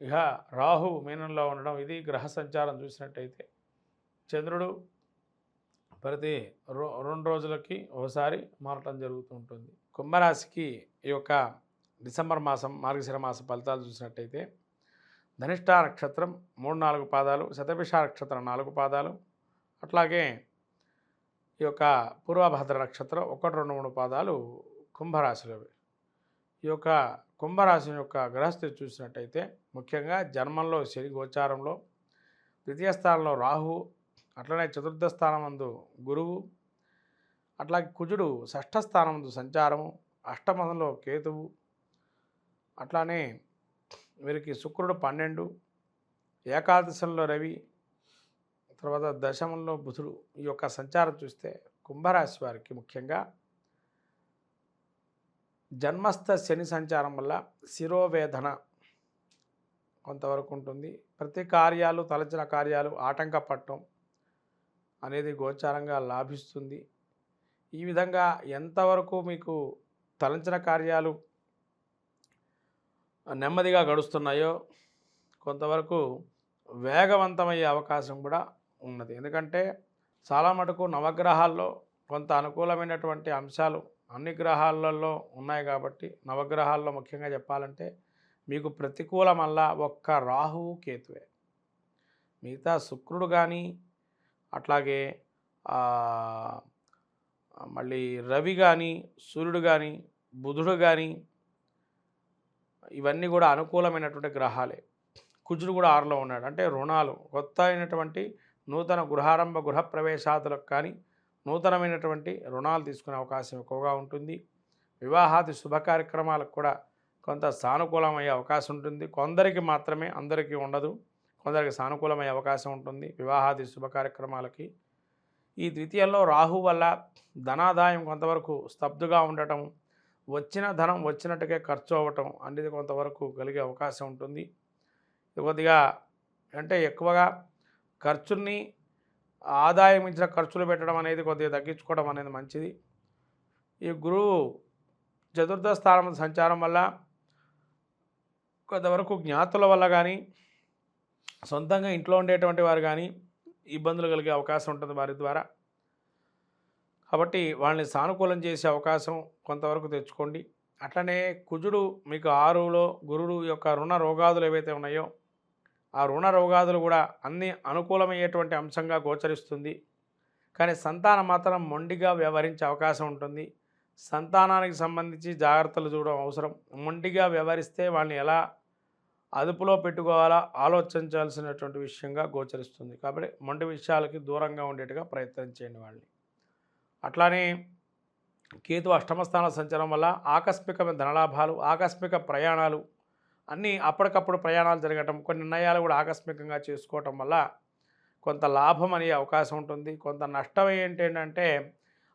ఇక రాహు మీనంలో ఉండడం ఇది గ్రహ సంచారం చూసినట్టయితే. చంద్రుడు ప్రతి రో రెండు రోజులకి ఒకసారి మారటం జరుగుతూ ఉంటుంది. కుంభరాశికి ఈ యొక్క డిసెంబర్ మాసం మార్గశిర మాస ఫలితాలు చూసినట్టయితే ధనిష్ట నక్షత్రం మూడు నాలుగు పాదాలు శతభిష నక్షత్రం నాలుగు పాదాలు అట్లాగే ఈ యొక్క పూర్వభద్ర నక్షత్రం ఒకటి రెండు మూడు పాదాలు కుంభరాశిలోవి. ఈ యొక్క కుంభరాశి యొక్క గ్రహస్థితి చూసినట్టయితే ముఖ్యంగా జన్మంలో శని గోచారంలో ద్వితీయ స్థానంలో రాహు అట్లనే చతుర్థ స్థానమందు గురువు అట్లాగే కుజుడు షష్ఠ స్థానమందు సంచారము అష్టమంలో కేతువు అట్లానే వీరికి శుక్రుడు పన్నెండు ఏకాదశంలో రవి తర్వాత దశమంలో బుధుడు ఈ యొక్క సంచారం చూస్తే కుంభరాశి వారికి ముఖ్యంగా జన్మస్థ శని సంచారం వల్ల శిరోవేదన కొంతవరకు ఉంటుంది. ప్రతి కార్యాలు తలచిన కార్యాలు ఆటంకపట్టం అనేది గోచారంగా లాభిస్తుంది. ఈ విధంగా ఎంతవరకు మీకు తలంచిన కార్యాలు నెమ్మదిగా గడుస్తున్నాయో కొంతవరకు వేగవంతమయ్యే అవకాశం కూడా ఉన్నది. ఎందుకంటే చాలా మటుకు నవగ్రహాల్లో కొంత అనుకూలమైనటువంటి అంశాలు అన్ని గ్రహాలలో ఉన్నాయి కాబట్టి నవగ్రహాల్లో ముఖ్యంగా చెప్పాలంటే మీకు ప్రతికూలమల్లా ఒక్క రాహువు కేతువే. మిగతా శుక్రుడు కానీ అట్లాగే మళ్ళీ రవి కానీ సూర్యుడు కానీ బుధుడు కానీ ఇవన్నీ కూడా అనుకూలమైనటువంటి గ్రహాలే. కుజుడు కూడా ఆరులో ఉన్నాడు. అంటే రుణాలు కొత్త అయినటువంటి నూతన గృహారంభ గృహప్రవేశాదులకు కానీ నూతనమైనటువంటి రుణాలు తీసుకునే అవకాశం ఎక్కువగా ఉంటుంది. వివాహాది శుభ కార్యక్రమాలకు కూడా కొంత సానుకూలమయ్యే అవకాశం ఉంటుంది. కొందరికి మాత్రమే అందరికీ ఉండదు. కొందరికి సానుకూలమయ్యే అవకాశం ఉంటుంది వివాహాది శుభ కార్యక్రమాలకి. ఈ ద్వితీయంలో రాహు వల్ల ధనాదాయం కొంతవరకు స్తబ్దుగా ఉండటం వచ్చిన ధనం వచ్చినట్టుగా ఖర్చు అవ్వటం అనేది కొంతవరకు కలిగే అవకాశం ఉంటుంది. కొద్దిగా అంటే ఎక్కువగా ఖర్చుని ఆదాయం ఇచ్చిన ఖర్చులు పెట్టడం అనేది కొద్దిగా తగ్గించుకోవడం అనేది మంచిది. ఈ గురువు చతుర్థ స్థానం సంచారం వల్ల కొంతవరకు జ్ఞాతుల వల్ల కానీ సొంతంగా ఇంట్లో ఉండేటువంటి వారు కానీ ఇబ్బందులు కలిగే అవకాశం ఉంటుంది వారి ద్వారా. కాబట్టి వాళ్ళని సానుకూలం చేసే అవకాశం కొంతవరకు తెచ్చుకోండి. అట్లనే కుజుడు మీకు ఆరులో గురుడు యొక్క రుణ రోగాదులు ఏవైతే ఉన్నాయో ఆ రుణ రోగాదులు కూడా అన్ని అనుకూలమయ్యేటువంటి అంశంగా గోచరిస్తుంది. కానీ సంతానం మాత్రం మొండిగా వ్యవహరించే అవకాశం ఉంటుంది. సంతానానికి సంబంధించి జాగ్రత్తలు చూడడం అవసరం. మొండిగా వ్యవహరిస్తే వాళ్ళని ఎలా అదుపులో పెట్టుకోవాలా ఆలోచించాల్సినటువంటి విషయంగా గోచరిస్తుంది. కాబట్టి మొండి విషయాలకి దూరంగా ఉండేట్టుగా ప్రయత్నం చేయండి వాళ్ళని. అట్లానే కేతు అష్టమ స్థాన సంచారం వల్ల ఆకస్మికమైన ధనలాభాలు ఆకస్మిక ప్రయాణాలు అన్నీ అప్పటికప్పుడు ప్రయాణాలు జరగటం కొన్ని నిర్ణయాలు కూడా ఆకస్మికంగా చేసుకోవటం వల్ల కొంత లాభం అనే అవకాశం ఉంటుంది. కొంత నష్టం ఏంటంటే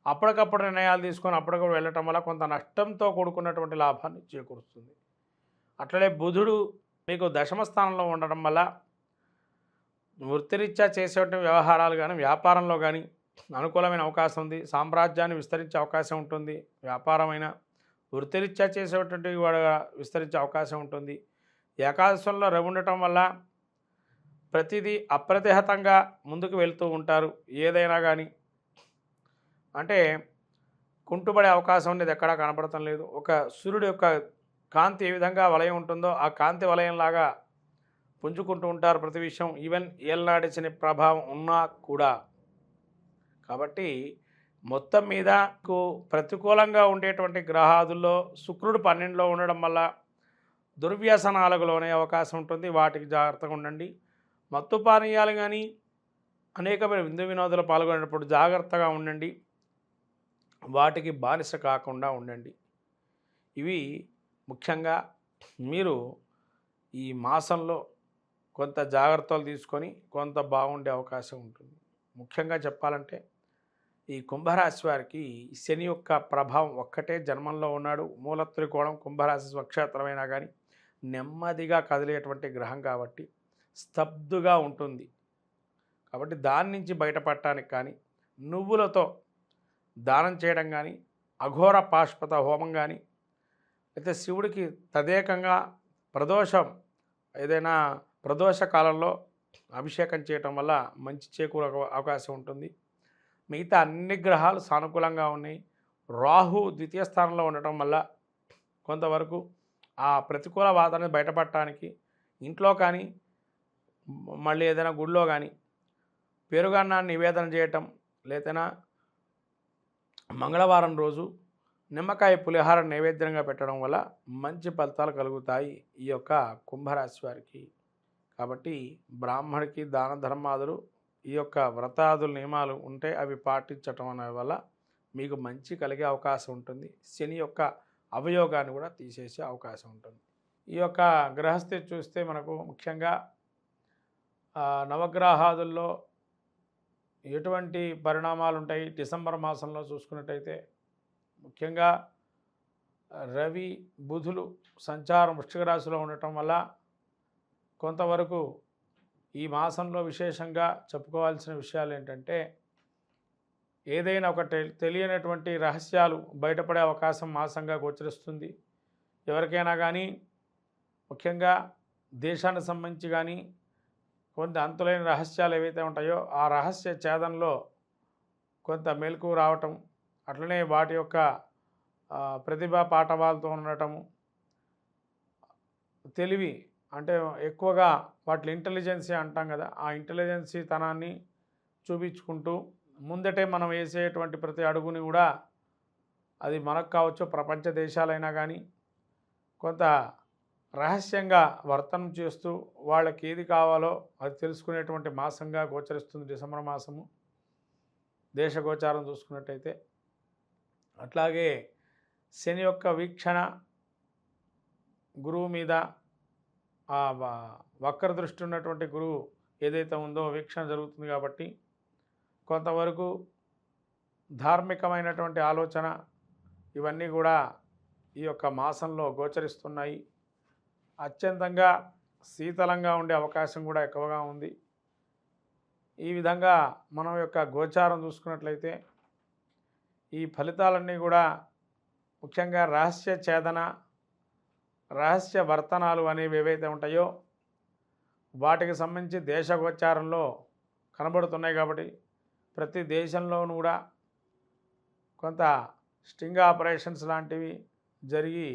అప్పటికప్పుడు నిర్ణయాలు తీసుకొని అప్పటికప్పుడు వెళ్ళటం వల్ల కొంత నష్టంతో కూడుకున్నటువంటి లాభాన్ని చేకూరుస్తుంది. అట్లనే బుధుడు మీకు దశమ స్థానంలో ఉండడం వల్ల వృత్తిరీత్యా చేసేటువంటి వ్యవహారాలు కానీ వ్యాపారంలో కానీ అనుకూలమైన అవకాశం ఉంది. సామ్రాజ్యాన్ని విస్తరించే అవకాశం ఉంటుంది. వ్యాపారమైన వృత్తిరీత్యా చేసేటువంటి వాడు విస్తరించే అవకాశం ఉంటుంది. ఏకాదశంలో రవి ఉండటం వల్ల ప్రతిదీ అప్రతిహతంగా ముందుకు వెళ్తూ ఉంటారు. ఏదైనా కానీ అంటే కుంటుపడే అవకాశం అనేది ఎక్కడా కనపడటం లేదు. ఒక సూర్యుడు యొక్క కాంతి ఏ విధంగా వలయం ఉంటుందో ఆ కాంతి వలయంలాగా పుంజుకుంటూ ఉంటారు ప్రతి విషయం. ఈవెన్ ఏళ్ళనాటి ప్రభావం ఉన్నా కూడా. కాబట్టి మొత్తం మీద ప్రతికూలంగా ఉండేటువంటి గ్రహాదుల్లో శుక్రుడు పన్నెండులో ఉండడం వల్ల దుర్వ్యసనాలకు లోనే అవకాశం ఉంటుంది. వాటికి జాగ్రత్తగా ఉండండి. మత్తు పానీయాలు కానీ అనేకమైన విందు వినోదాలు పాల్గొనేటప్పుడు జాగ్రత్తగా ఉండండి. వాటికి బానిస కాకుండా ఉండండి. ఇవి ముఖ్యంగా మీరు ఈ మాసంలో కొంత జాగ్రత్తలు తీసుకొని కొంత బాగుండే అవకాశం ఉంటుంది. ముఖ్యంగా చెప్పాలంటే ఈ కుంభరాశి వారికి శని యొక్క ప్రభావం ఒక్కటే జన్మంలో ఉన్నాడు. మూల త్రికోణం కుంభరాశి స్వక్షేత్రమైనా కానీ నెమ్మదిగా కదిలేటువంటి గ్రహం కాబట్టి స్తబ్దుగా ఉంటుంది. కాబట్టి దాని నుంచి బయటపడటానికి కానీ నువ్వులతో దానం చేయడం కానీ అఘోర పాష్పత హోమం కానీ అయితే శివుడికి తదేకంగా ప్రదోషం ఏదైనా ప్రదోష కాలంలో అభిషేకం చేయటం వల్ల మంచి చేకూర అవకాశం ఉంటుంది. మిగతా అన్ని గ్రహాలు సానుకూలంగా ఉన్నాయి. రాహు ద్వితీయ స్థానంలో ఉండటం వల్ల కొంతవరకు ఆ ప్రతికూల వాతావరణం బయటపడటానికి ఇంట్లో కానీ మళ్ళీ ఏదైనా గుడిలో కానీ పెరుగన్నాన్ని నివేదన చేయటం లేదైనా మంగళవారం రోజు నిమ్మకాయ పులిహార నైవేద్యంగా పెట్టడం వల్ల మంచి ఫలితాలు కలుగుతాయి ఈ యొక్క కుంభరాశి వారికి. కాబట్టి బ్రాహ్మడికి దాన ధర్మాదులు ఈ యొక్క వ్రతాదుల నియమాలు ఉంటే అవి పాటించటం అనే వల్ల మీకు మంచి కలిగే అవకాశం ఉంటుంది. శని యొక్క అవయోగాన్ని కూడా తీసేసే అవకాశం ఉంటుంది. ఈ యొక్క గ్రహస్థితి చూస్తే మనకు ముఖ్యంగా నవగ్రహాదుల్లో ఎటువంటి పరిణామాలు ఉంటాయి? డిసెంబర్ మాసంలో చూసుకున్నట్టయితే ముఖ్యంగా రవి బుధులు సంచారం వృష్టిక రాశిలో ఉండటం వల్ల కొంతవరకు ఈ మాసంలో విశేషంగా చెప్పుకోవాల్సిన విషయాలు ఏంటంటే ఏదైనా ఒక తెలియనటువంటి రహస్యాలు బయటపడే అవకాశం మాసంగా గోచరిస్తుంది. ఎవరికైనా కానీ ముఖ్యంగా దేశానికి సంబంధించి కానీ కొంత అంతులైన రహస్యాలు ఏవైతే ఉంటాయో ఆ రహస్య ఛేదంలో కొంత మెలకు రావటం అట్లనే వాటి యొక్క ప్రతిభా పాఠవాలతో ఉండటము తెలివి అంటే ఎక్కువగా వాటి ఇంటెలిజెన్సీ అంటాం కదా ఆ ఇంటెలిజెన్సీ తనాన్ని చూపించుకుంటూ ముందటే మనం వేసేటువంటి ప్రతి అడుగుని కూడా అది మనకు కావచ్చు ప్రపంచ దేశాలైనా కానీ కొంత రహస్యంగా వర్తనం చేస్తూ వాళ్ళకి ఏది కావాలో అది తెలుసుకునేటువంటి మాసంగా గోచరిస్తుంది డిసెంబర్ మాసము. దేశ గోచారం చూసుకున్నట్టయితే అట్లాగే శని యొక్క వీక్షణ గురువు మీద ఆ వ- వక్ర దృష్టి ఉన్నటువంటి గురువు ఏదైతే ఉందో వీక్షణ జరుగుతుంది కాబట్టి కొంతవరకు ధార్మికమైనటువంటి ఆలోచన ఇవన్నీ కూడా ఈ యొక్క మాసంలో గోచరిస్తున్నాయి. అత్యంతంగా శీతలంగా ఉండే అవకాశం కూడా ఎక్కువగా ఉంది. ఈ విధంగా మనం యొక్క గోచారం చూసుకున్నట్లయితే ఈ ఫలితాలన్నీ కూడా ముఖ్యంగా రహస్య ఛేదన రహస్య వర్తనాలు అనేవి ఏవైతే ఉంటాయో వాటికి సంబంధించి దేశగోచారంలో కనబడుతున్నాయి కాబట్టి ప్రతి దేశంలోనూ కూడా కొంత స్టింగ్ ఆపరేషన్స్ లాంటివి జరిగి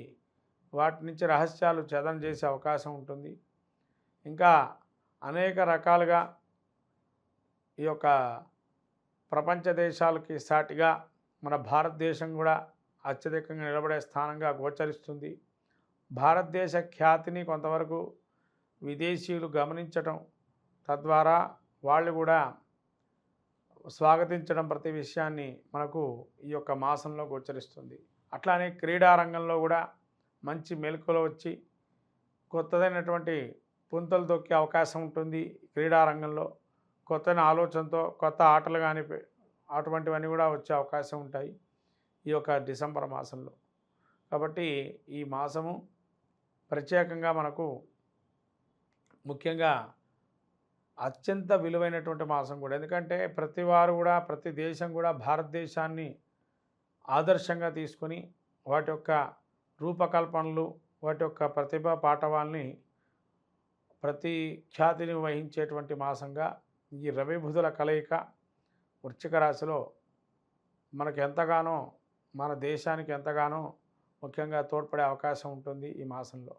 వాటి నుంచి రహస్యాలు ఛేదన చేసే అవకాశం ఉంటుంది. ఇంకా అనేక రకాలుగా ఈ యొక్క ప్రపంచ దేశాలకి సాటిగా మన భారతదేశం కూడా అత్యధికంగా నిలబడే స్థానంగా గోచరిస్తుంది. భారతదేశ ఖ్యాతిని కొంతవరకు విదేశీయులు గమనించటం తద్వారా వాళ్ళు కూడా స్వాగతించడం ప్రతి విషయాన్ని మనకు ఈ యొక్క మాసంలో గోచరిస్తుంది అట్లానే క్రీడారంగంలో కూడా మంచి మెలకువలు వచ్చి కొత్తదైనటువంటి పుంతలు తొక్కే అవకాశం ఉంటుంది క్రీడారంగంలో. కొత్త ఆలోచనతో కొత్త ఆటలు కానీ అటువంటివన్నీ కూడా వచ్చే అవకాశం ఉంటాయి ఈ యొక్క డిసెంబర్ మాసంలో. కాబట్టి ఈ మాసము ప్రత్యేకంగా మనకు ముఖ్యంగా అత్యంత విలువైనటువంటి మాసం కూడా. ఎందుకంటే ప్రతి వారు కూడా ప్రతి దేశం కూడా భారతదేశాన్ని ఆదర్శంగా తీసుకొని వాటి యొక్క రూపకల్పనలు వాటి యొక్క ప్రతిభా పాఠవాల్ని ప్రతి ఖ్యాతిని వహించేటువంటి మాసంగా ఈ రవిభుధుల కలయిక వృశ్చిక రాశిలో మనకు ఎంతగానో మన దేశానికి ఎంతగానో ముఖ్యంగా తోడ్పడే అవకాశం ఉంటుంది ఈ మాసంలో.